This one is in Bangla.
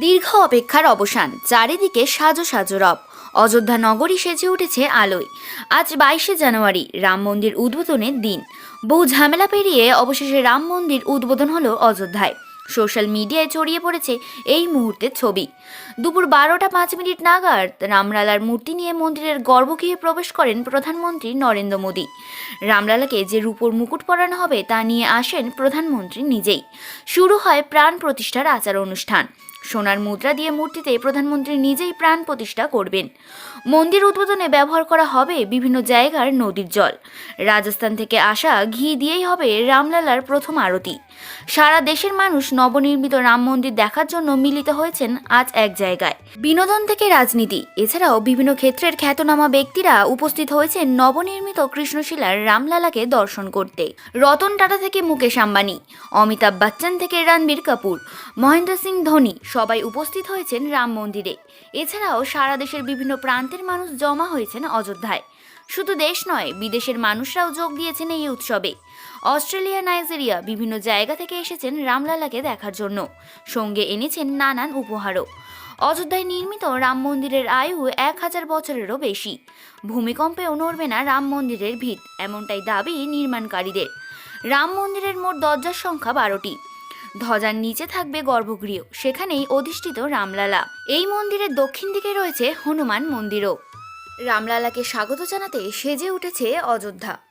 দীর্ঘ অপেক্ষার অবসান, চারিদিকে সাজো সাজো রব। অযোধ্যা নগরী সেজে উঠেছে আলোয়। আজ বাইশে জানুয়ারি, রাম মন্দির উদ্বোধনের দিন। বহু ঝামেলা পেরিয়ে অবশেষে রাম মন্দির উদ্বোধন হলো অযোধ্যায়। সোশ্যাল মিডিয়ায় ছড়িয়ে পড়েছে এই মুহূর্তের ছবি। দুপুর বারোটা পাঁচ মিনিট নাগাদ রামলালার মূর্তি নিয়ে মন্দিরের গর্ভগৃহে প্রবেশ করেন প্রধানমন্ত্রী নরেন্দ্র মোদী। রামলালাকে যে রূপোর মুকুট পরানো হবে তা নিয়ে আসেন প্রধানমন্ত্রী নিজেই। শুরু হয় প্রাণ প্রতিষ্ঠার আচার অনুষ্ঠান। সোনার মুদ্রা দিয়ে মূর্তিতে প্রধানমন্ত্রী নিজেই প্রাণ প্রতিষ্ঠা করবেন। মন্দির উদ্বোধনে ব্যবহার করা হবে বিভিন্ন জায়গার নদীর জল। রাজস্থান থেকে আসা ঘি দিয়েই হবে রামলালার প্রথম আরতি। সারা দেশের মানুষ নবনির্মিত রাম মন্দির দেখার জন্য মিলিত হয়েছেন আজ এক জায়গায়। বিনোদন থেকে রাজনীতি। এছাড়াও বিভিন্ন ক্ষেত্রের খ্যাতনামা ব্যক্তিরা উপস্থিত হয়েছেন নবনির্মিত কৃষ্ণশিলার রামলালাকে দর্শন করতে। রতন টাটা থেকে মুকেশ আম্বানি, অমিতাভ বচ্চন থেকে রণবীর কাপুর, মহেন্দ্র সিং ধোনি সবাই উপস্থিত হয়েছেন রাম মন্দিরে। এছাড়াও সারা দেশের বিভিন্ন প্রান্তের মানুষ জমা হয়েছেন অযোধ্যায়। শুধু দেশ নয়, বিদেশের মানুষরাও যোগ দিয়েছেন এই উৎসবে। অস্ট্রেলিয়া, নাইজেরিয়া বিভিন্ন জায়গা থেকে এসেছেন রামলালাকে দেখার জন্য। সঙ্গে এনেছেন নানান উপহারও। অযোধ্যায় নির্মিত রাম মন্দিরের আয়ু এক হাজার বছরেরও বেশি। ভূমিকম্পেও নড়বে না রাম মন্দিরের ভিত, এমনটাই দাবি নির্মাণকারীদের। রাম মন্দিরের মোট দরজার সংখ্যা বারোটি। ধ্বজার নিচে থাকবে গর্ভগৃহ, সেখানেই অধিষ্ঠিত রামলালা। এই মন্দিরের দক্ষিণ দিকে রয়েছে হনুমান মন্দিরও। রামলালাকে স্বাগত জানাতে সেজে উঠেছে অযোধ্যা।